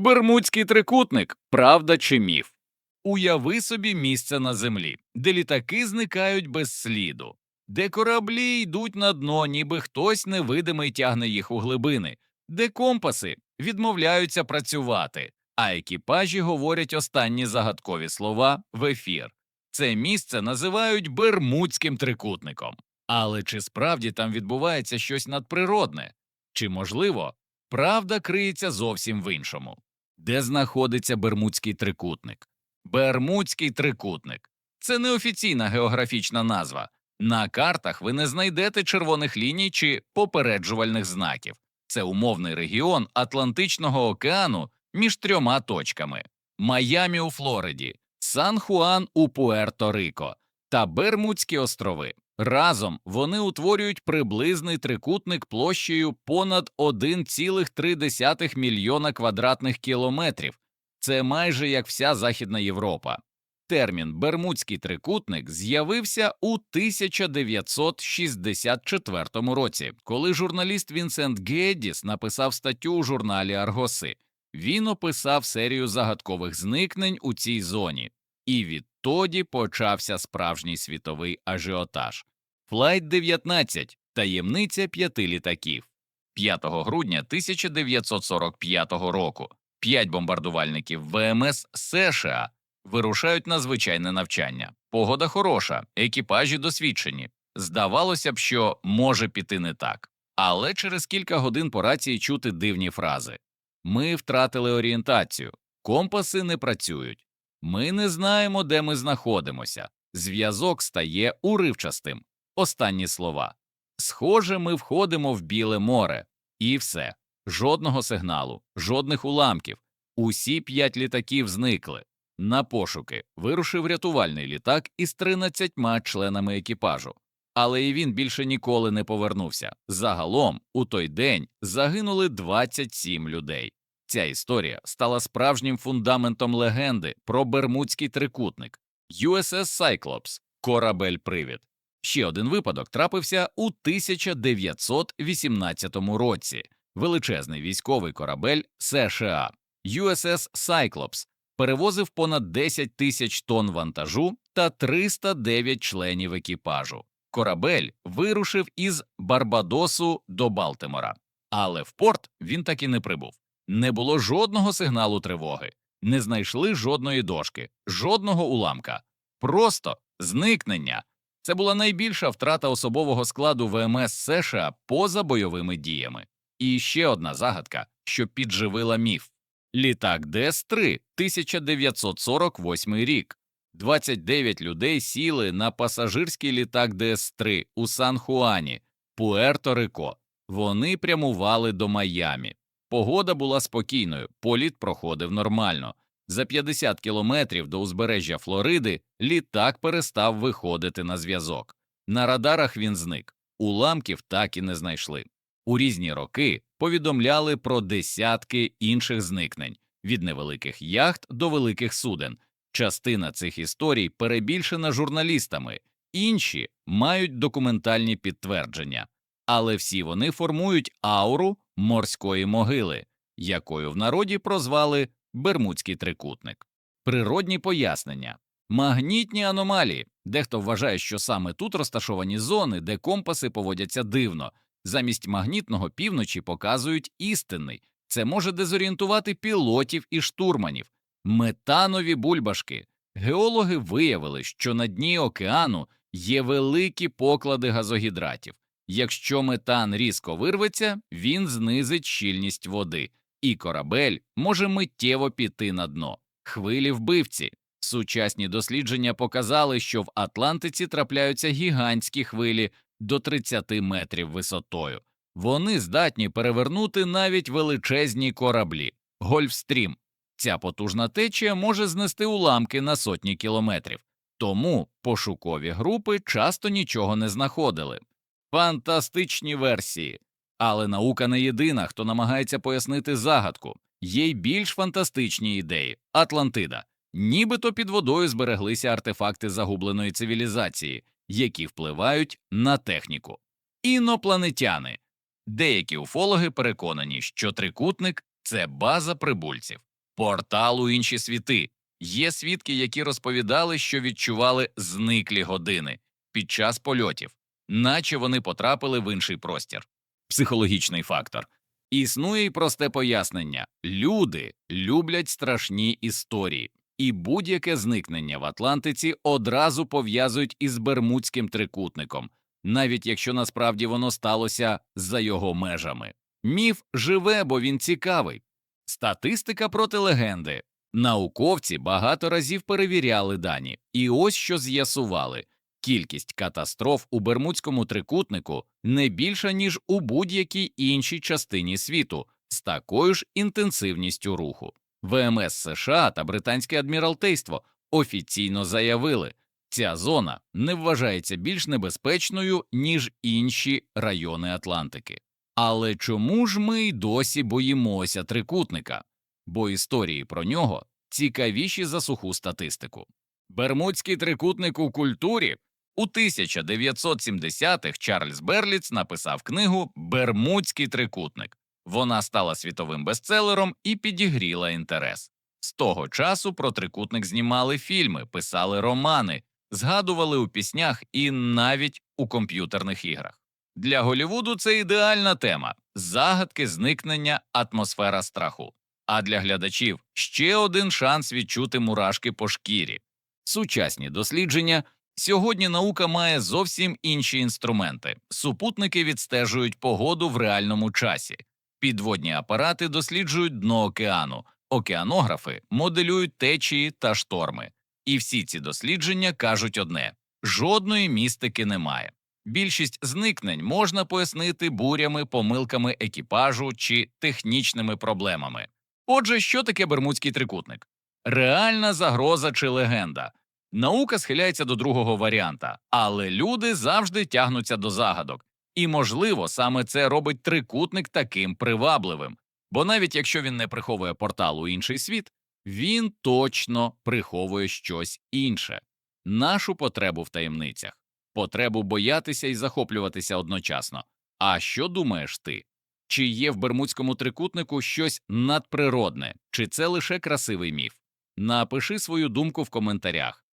Бермудський трикутник правда чи міф? Уяви собі місце на землі, де літаки зникають без сліду, де кораблі йдуть на дно, ніби хтось невидимий тягне їх у глибини, де компаси відмовляються працювати, а екіпажі говорять останні загадкові слова в ефір. Це місце називають Бермудським трикутником. Але чи справді там відбувається щось надприродне? Чи можливо, правда криється зовсім в іншому? Де знаходиться Бермудський трикутник? Бермудський трикутник це неофіційна географічна назва. На картах ви не знайдете червоних ліній чи попереджувальних знаків. Це умовний регіон Атлантичного океану між трьома точками: Майамі у Флориді, Сан-Хуан у Пуерто-Рико та Бермудські острови. Разом вони утворюють приблизний трикутник площею понад 1,3 мільйона квадратних кілометрів. Це майже як вся Західна Європа. Термін Бермудський трикутник з'явився у 1964 році, коли журналіст Вінсент Геддіс написав статтю у журналі Аргоси. Він описав серію загадкових зникнень у цій зоні, і відтоді почався справжній світовий ажіотаж. Флайт 19 – таємниця п'яти літаків. 5 грудня 1945 року п'ять бомбардувальників ВМС США вирушають на звичайне навчання. Погода хороша, екіпажі досвідчені. Здавалося б, що може піти не так. Але через кілька годин по рації чути дивні фрази ми втратили орієнтацію, компаси не працюють, ми не знаємо, де ми знаходимося. Зв'язок стає уривчастим. Останні слова. Схоже, ми входимо в Біле море, і все. Жодного сигналу, жодних уламків. Усі п'ять літаків зникли. На пошуки вирушив рятувальний літак із 13 членами екіпажу. Але і він більше ніколи не повернувся. Загалом, у той день загинули 27 людей. Ця історія стала справжнім фундаментом легенди про Бермудський трикутник USS Cyclops – корабель привід. Ще один випадок трапився у 1918 році. Величезний військовий корабель США USS Cyclops перевозив понад 10 тисяч тонн вантажу та 309 членів екіпажу. Корабель вирушив із Барбадосу до Балтимора, але в порт він так і не прибув. Не було жодного сигналу тривоги, не знайшли жодної дошки, жодного уламка, просто зникнення. Це була найбільша втрата особового складу ВМС США поза бойовими діями. І ще одна загадка, що підживила міф. Літак ДС-3, 1948 рік. 29 людей сіли на пасажирський літак ДС-3 у Сан-Хуані, Пуерто-Рико. Вони прямували до Майамі. Погода була спокійною, політ проходив нормально. За 50 кілометрів до узбережжя Флориди літак перестав виходити на зв'язок. На радарах він зник, уламків так і не знайшли. У різні роки повідомляли про десятки інших зникнень від невеликих яхт до великих суден. Частина цих історій перебільшена журналістами, інші мають документальні підтвердження, але всі вони формують ауру морської могили, якою в народі прозвали Бермудський трикутник. Природні пояснення, магнітні аномалії. Дехто вважає, що саме тут розташовані зони, де компаси поводяться дивно, замість магнітного півночі показують істинний. Це може дезорієнтувати пілотів і штурманів, метанові бульбашки. Геологи виявили, що на дні океану є великі поклади газогідратів. Якщо метан різко вирветься, він знизить щільність води, і корабель може миттєво піти на дно. Хвилі вбивці. Сучасні дослідження показали, що в Атлантиці трапляються гігантські хвилі до 30 метрів висотою. Вони здатні перевернути навіть величезні кораблі. Гольфстрім. Ця потужна течія може знести уламки на сотні кілометрів, тому пошукові групи часто нічого не знаходили. Фантастичні версії. Але наука не єдина, хто намагається пояснити загадку. Є й більш фантастичні ідеї. Атлантида. Нібито під водою збереглися артефакти загубленої цивілізації, які впливають на техніку. Інопланетяни. Деякі уфологи переконані, що трикутник це база прибульців. Портал у інші світи. Є свідки, які розповідали, що відчували зниклі години під час польотів, наче вони потрапили в інший простір. Психологічний фактор. Існує й просте пояснення: люди люблять страшні історії, і будь-яке зникнення в Атлантиці одразу пов'язують із Бермудським трикутником, навіть якщо насправді воно сталося за його межами. Міф живе, бо він цікавий. Статистика проти легенди. Науковці багато разів перевіряли дані, і ось що з'ясували: кількість катастроф у Бермудському трикутнику не більша, ніж у будь-якій іншій частині світу з такою ж інтенсивністю руху. ВМС США та Британське адміралтейство офіційно заявили, ця зона не вважається більш небезпечною, ніж інші райони Атлантики. Але чому ж ми й досі боїмося трикутника? Бо історії про нього цікавіші за суху статистику. Бермудський трикутник у культурі у 1970-х Чарльз Берліц написав книгу Бермудський трикутник. Вона стала світовим бестселером і підігріла інтерес. З того часу про трикутник знімали фільми, писали романи, згадували у піснях і навіть у комп'ютерних іграх. Для Голівуду це ідеальна тема загадки зникнення, атмосфера страху. А для глядачів ще один шанс відчути мурашки по шкірі. Сучасні дослідження сьогодні наука має зовсім інші інструменти. Супутники відстежують погоду в реальному часі, підводні апарати досліджують дно океану, океанографи моделюють течії та шторми. І всі ці дослідження кажуть одне: жодної містики немає. Більшість зникнень можна пояснити бурями, помилками екіпажу чи технічними проблемами. Отже, що таке Бермудський трикутник? Реальна загроза чи легенда. Наука схиляється до другого варіанта, але люди завжди тягнуться до загадок, і, можливо, саме це робить трикутник таким привабливим, бо навіть якщо він не приховує портал у інший світ, він точно приховує щось інше, нашу потребу в таємницях, потребу боятися і захоплюватися одночасно. А що думаєш ти? Чи є в Бермудському трикутнику щось надприродне, чи це лише красивий міф? Напиши свою думку в коментарях.